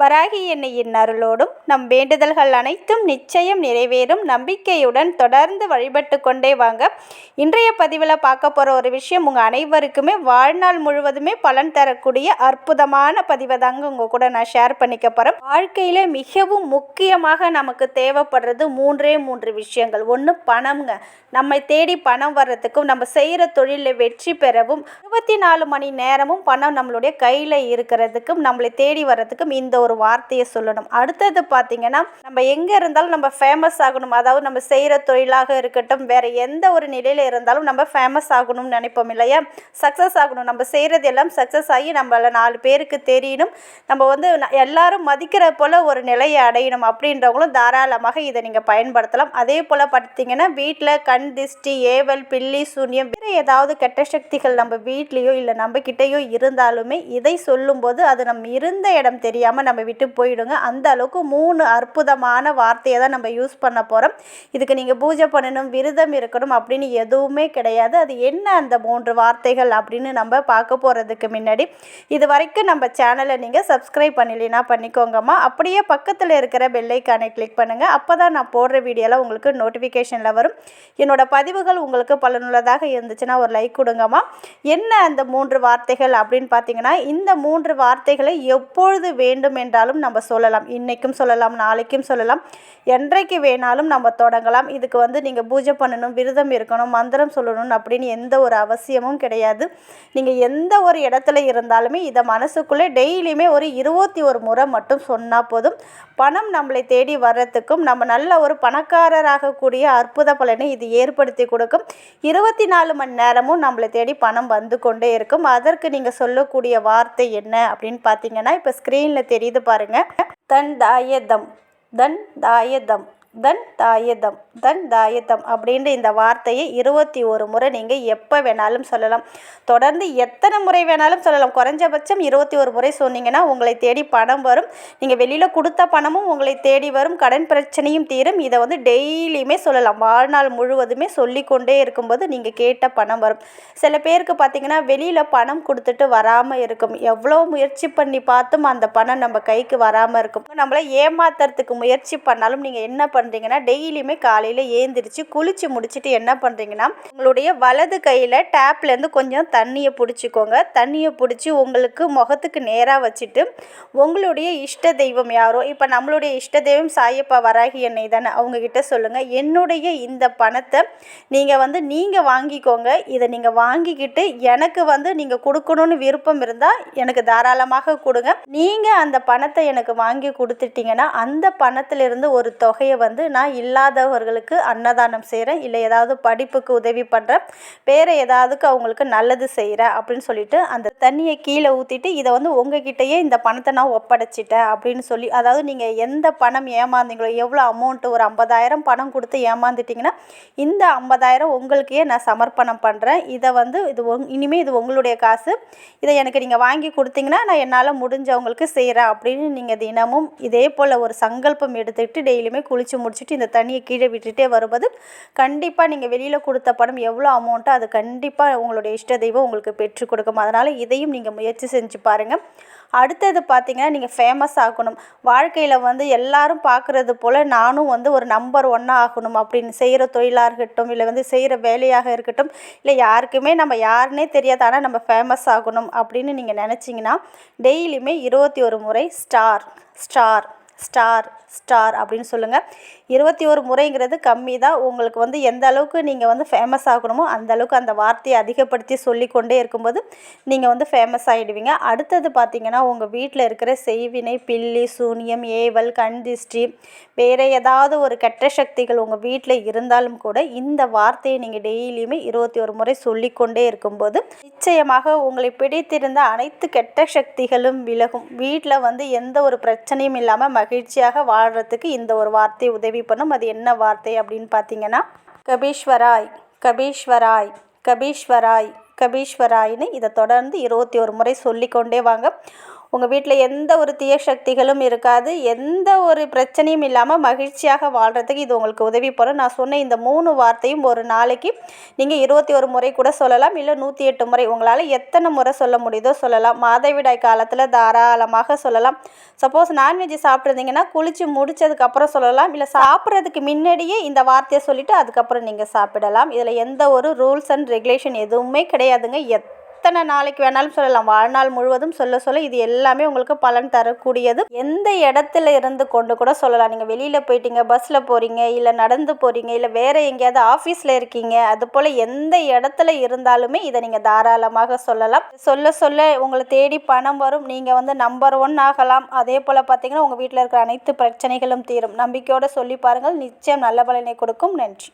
வராகி எண்ணெயின் அருளோடும் நம் வேண்டுதல்கள் அனைத்தும் நிச்சயம் நிறைவேறும். நம்பிக்கையுடன் தொடர்ந்து வழிபட்டு கொண்டே வாங்க. இன்றைய பதிவில் பார்க்க போகிற ஒரு விஷயம் உங்கள் அனைவருக்குமே வாழ்நாள் முழுவதுமே பலன் தரக்கூடிய அற்புதமான பதிவை தாங்க உங்கள் கூட நான் ஷேர் பண்ணிக்க போகிறேன் வாழ்க்கையில் மிகவும் முக்கியமாக நமக்கு தேவைப்படுறது மூன்றே மூன்று விஷயங்கள். ஒன்று பணம்ங்க. நம்மை தேடி பணம் வர்றதுக்கும் நம்ம செய்கிற தொழிலில் வெற்றி பெறவும் இருபத்தி நாலு மணி நேரமும் பணம் நம்மளுடைய கையில் இருக்கிறதுக்கும் நம்மளை தேடி வர்றதுக்கும் இந்த ஒரு வார்த்தையை சொல்லணும். அடுத்தது பார்த்தீங்கன்னா நம்ம எங்கே இருந்தாலும் நம்ம ஃபேமஸ் ஆகணும். அதாவது நம்ம செய்கிற தொழிலாக இருக்கட்டும் வேறு எந்த ஒரு நிலையில் இருந்தாலும் நம்ம ஃபேமஸ் ஆகணும்னு நினைப்போம் இல்லையா? சக்ஸஸ் ஆகணும். நம்ம செய்கிறது எல்லாம் சக்ஸஸ் ஆகி நம்மள நாலு பேருக்கு தெரியணும். நம்ம வந்து எல்லாரும் மதிக்கிற போல் ஒரு நிலையை அடையணும் அப்படின்றவங்களும் தாராளமாக இதை நீங்கள் பயன்படுத்தலாம். அதே போல் பார்த்தீங்கன்னா வீட்டில் கண் திஷ்டி ஏவல் பில்லி சூன்யம் நம்மக்கிட்ட ஏதாவது கெட்ட சக்திகள் நம்ம வீட்லேயோ இல்லை நம்ம கிட்டேயோ இருந்தாலுமே இதை சொல்லும்போது அது நம்ம இருந்த இடம் தெரியாமல் நம்ம விட்டு போயிடுங்க. அந்த அளவுக்கு மூணு அற்புதமான வார்த்தையை தான் நம்ம யூஸ் பண்ண போகிறோம் இதுக்கு நீங்கள் பூஜை பண்ணணும் விரதம் இருக்கணும் அப்படின்னு எதுவுமே கிடையாது. அது என்ன அந்த மூன்று வார்த்தைகள் அப்படின்னு நம்ம பார்க்க போகிறதுக்கு முன்னாடி இது வரைக்கும் நம்ம சேனலை நீங்கள் சப்ஸ்கிரைப் பண்ணலைன்னா பண்ணிக்கோங்கம்மா. அப்படியே பக்கத்தில் இருக்கிற பெல்லைக்கானை கிளிக் பண்ணுங்கள் அப்போ தான் நான் போடுற வீடியோலாம் உங்களுக்கு நோட்டிஃபிகேஷனில் வரும். என்னோடய பதிவுகள் உங்களுக்கு பலனுள்ளதாக இருந்துச்சுன்னா ஒரு லைக் கொடுங்கம்மா. என்ன அந்த மூன்று வார்த்தைகள் அப்படின்னு பார்த்தீங்கன்னா இந்த மூன்று வார்த்தைகளை எப்பொழுது வேண்டும் என்றாலும் நம்ம சொல்லலாம். இன்றைக்கும் சொல்லலாம் நாளைக்கும் சொல்லலாம். என்றைக்கு வேணாலும் நம்ம தொடங்கலாம். இதுக்கு வந்து நீங்கள் பூஜை பண்ணணும் விரதம் இருக்கணும் மந்திரம் சொல்லணும் அப்படின்னு எந்த ஒரு அவசியமும் கிடையாது. நீங்கள் எந்த ஒரு இடத்துல இருந்தாலுமே இதை மனசுக்குள்ளே டெய்லியுமே ஒரு இருபத்தி ஒரு முறை மட்டும் சொன்னால் போதும். பணம் நம்மளை தேடி வர்றதுக்கும் நம்ம நல்ல ஒரு பணக்காரராகக்கூடிய அற்புத பலனை இது ஏற்படுத்தி கொடுக்கும். இருபத்தி நாலு மணி நேரமும் நம்மளை தேடி பணம் வந்து கொண்டே இருக்கும். அதற்கு நீங்கள் சொல்லக்கூடிய வார்த்தை என்ன அப்படின்னு பார்த்தீங்கன்னா இப்போ ஸ்க்ரீனில் தெரியுது பாருங்கள் தன் தாயதம் தன் தாயதம். தன் தாயதம் தன் தாயதம் அப்படின்ற இந்த வார்த்தையை இருபத்தி ஒரு முறை நீங்கள் எப்போ வேணாலும் சொல்லலாம். தொடர்ந்து எத்தனை முறை வேணாலும் சொல்லலாம். குறைஞ்சபட்சம் இருபத்தி ஒரு முறை சொன்னீங்கன்னா உங்களை தேடி பணம் வரும். நீங்கள் வெளியில் கொடுத்த பணமும் உங்களை தேடி வரும். கடன் பிரச்சனையும் தீரும். இதை வந்து டெய்லியுமே சொல்லலாம். வாழ்நாள் முழுவதுமே சொல்லிக்கொண்டே இருக்கும்போது நீங்கள் கேட்ட பணம் வரும். சில பேருக்கு பார்த்தீங்கன்னா வெளியில் பணம் கொடுத்துட்டு வராமல் இருக்கும். எவ்வளோ முயற்சி பண்ணி பார்த்தும் அந்த பணம் நம்ம கைக்கு வராமல் இருக்கும். நம்மளை ஏமாத்துறதுக்கு முயற்சி பண்ணாலும் நீங்கள் என்ன பண்ணுறீங்கன்னா டெய்லியுமே காலையில் ஏந்திரிச்சு குளிச்சு முடிச்சுட்டு என்ன பண்ணுறீங்கன்னா உங்களுடைய வலது கையில் டேப்லேருந்து கொஞ்சம் தண்ணியை பிடிச்சிக்கோங்க. தண்ணியை பிடிச்சி உங்களுக்கு முகத்துக்கு நேராக வச்சுட்டு உங்களுடைய இஷ்ட தெய்வம் யாரோ இப்போ நம்மளுடைய இஷ்ட தெய்வம் சாயப்பா வராகி என்னை தானே அவங்கக்கிட்ட சொல்லுங்கள் என்னுடைய இந்த பணத்தை நீங்கள் வந்து நீங்கள் வாங்கிக்கோங்க. இதை நீங்கள் வாங்கிக்கிட்டு எனக்கு வந்து நீங்கள் கொடுக்கணும்னு விருப்பம் இருந்தால் எனக்கு தாராளமாக கொடுங்க. நீங்கள் அந்த பணத்தை எனக்கு வாங்கி கொடுத்துட்டீங்கன்னா அந்த பணத்திலிருந்து ஒரு தொகையை வந்து நான் இல்லாதவர்களுக்கு அன்னதானம் செய்கிறேன் இல்லை ஏதாவது படிப்புக்கு உதவி பண்ணுறேன் வேறு ஏதாவதுக்கு அவங்களுக்கு நல்லது செய்கிறேன் அப்படின்னு சொல்லிட்டு அந்த தண்ணியை கீழே ஊற்றிட்டு இதை வந்து உங்ககிட்டயே இந்த பணத்தை நான் ஒப்படைச்சிட்டேன் அப்படின்னு சொல்லி அதாவது நீங்கள் எந்த பணம் ஏமாந்தீங்களோ எவ்வளோ அமௌண்ட்டு ஒரு ஐம்பதாயிரம் பணம் கொடுத்து ஏமாந்துட்டிங்கன்னா இந்த ஐம்பதாயிரம் உங்களுக்கே நான் சமர்ப்பணம் பண்ணுறேன் இதை வந்து இது இனிமேல் இது உங்களுடைய காசு. இதை எனக்கு நீங்கள் வாங்கி கொடுத்தீங்கன்னா நான் என்னால் முடிஞ்சவங்களுக்கு செய்கிறேன் அப்படின்னு நீங்கள் தினமும் இதே போல் ஒரு சங்கல்பம் எடுத்துக்கிட்டு டெய்லியுமே குளிச்சு முடிச்சுட்டு இந்த தண்ணியை கீழே விட்டுட்டே வரும்போது கண்டிப்பாக நீங்கள் வெளியில் கொடுத்த பணம் எவ்வளோ அமௌண்ட்டோ அது கண்டிப்பாக உங்களுடைய இஷ்ட தெய்வம் உங்களுக்கு பெற்றுக் கொடுக்கும். அதனால் இதையும் நீங்கள் முயற்சி செஞ்சு பாருங்கள் அடுத்தது பார்த்தீங்கன்னா நீங்கள் ஃபேமஸ் ஆகணும். வாழ்க்கையில் வந்து எல்லாரும் பார்க்குறது போல் நானும் வந்து ஒரு நம்பர் ஒன்னாக ஆகணும். அப்படின்னு செய்கிற தொழிலாக இருக்கட்டும் இல்லை வந்து செய்கிற வேலையாக இருக்கட்டும் இல்லை யாருக்குமே நம்ம யாருன்னே தெரியாது ஆனால் நம்ம ஃபேமஸ் ஆகணும் அப்படின்னு நீங்கள் நினச்சிங்கன்னா டெய்லியுமே இருபத்தி ஒரு முறை ஸ்டார் ஸ்டார் ஸ்டார் ஸ்டார் அப்படின்னு சொல்லுங்கள் இருபத்தி ஒரு முறைங்கிறது கம்மி தான். உங்களுக்கு வந்து எந்த அளவுக்கு நீங்கள் வந்து ஃபேமஸ் ஆகணுமோ அந்த அளவுக்கு அந்த வார்த்தையை அதிகப்படுத்தி சொல்லிக்கொண்டே இருக்கும்போது நீங்கள் வந்து ஃபேமஸ் ஆகிடுவீங்க அடுத்தது பார்த்தீங்கன்னா உங்கள் வீட்டில் இருக்கிற செய்வினை பில்லி சூனியம் ஏவல் கண் திஷ்டி வேறு ஏதாவது ஒரு கெட்ட சக்திகள் உங்கள் வீட்டில் இருந்தாலும் கூட இந்த வார்த்தையை நீங்கள் டெய்லியுமே இருபத்தி ஒரு முறை சொல்லிக்கொண்டே இருக்கும்போது நிச்சயமாக உங்களை பிடித்திருந்த அனைத்து கெட்ட சக்திகளும் விலகும். வீட்டில் வந்து எந்த ஒரு பிரச்சனையும் இல்லாமல் மகிழ்ச்சியாக வாழ்கிறதுக்கு இந்த ஒரு வார்த்தை உதவி பண்ணும். அது என்ன வார்த்தை அப்படின்னு பார்த்தீங்கன்னா கபீஸ்வராய் கபீஸ்வராய் கபீஸ்வராய் கபீஸ்வராயின்னு இதை தொடர்ந்து இருபத்தி ஒரு முறை சொல்லிக்கொண்டே வாங்க. உங்கள் வீட்டில் எந்த ஒரு தீய சக்திகளும் இருக்காது. எந்த ஒரு பிரச்சனையும் இல்லாமல் மகிழ்ச்சியாக வாழ்கிறதுக்கு இது உங்களுக்கு உதவி பண்ணும் நான் சொன்ன இந்த மூணு வார்த்தையும் ஒரு நாளைக்கு நீங்கள் இருபத்தி ஒரு முறை கூட சொல்லலாம். இல்லை நூற்றி எட்டு முறை உங்களால் எத்தனை முறை சொல்ல முடியுதோ சொல்லலாம். மாதவிடாய் காலத்தில் தாராளமாக சொல்லலாம். சப்போஸ் நான்வெஜ் சாப்பிட்ருந்தீங்கன்னா குளித்து முடிச்சதுக்கப்புறம் சொல்லலாம். இல்லை சாப்பிட்றதுக்கு முன்னாடியே இந்த வார்த்தையை சொல்லிவிட்டு அதுக்கப்புறம் நீங்கள் சாப்பிடலாம். இதில் எந்த ஒரு ரூல்ஸ் அண்ட் ரெகுலேஷன் எதுவுமே கிடையாதுங்க. எத் எத்தனை நாளைக்கு வேணாலும் சொல்லலாம். வாழ்நாள் முழுவதும் சொல்ல சொல்ல இது எல்லாமே உங்களுக்கு பலன் தரக்கூடியது. எந்த இடத்துல இருந்து கொண்டு கூட சொல்லலாம். நீங்கள் வெளியில் போயிட்டீங்க பஸ்ஸில் போகிறீங்க இல்லை நடந்து போகிறீங்க இல்லை வேறு எங்கேயாவது ஆஃபீஸில் இருக்கீங்க அது போல் எந்த இடத்துல இருந்தாலுமே இதை நீங்கள் தாராளமாக சொல்லலாம். சொல்ல சொல்ல உங்களை தேடி பணம் வரும். நீங்கள் வந்து நம்பர் ஒன் ஆகலாம். அதே போல் பார்த்தீங்கன்னா உங்கள் வீட்டில் இருக்கிற அனைத்து பிரச்சனைகளும் தீரும். நம்பிக்கையோடு சொல்லி பாருங்கள். நிச்சயம் நல்ல பலனை கொடுக்கும். நன்றி.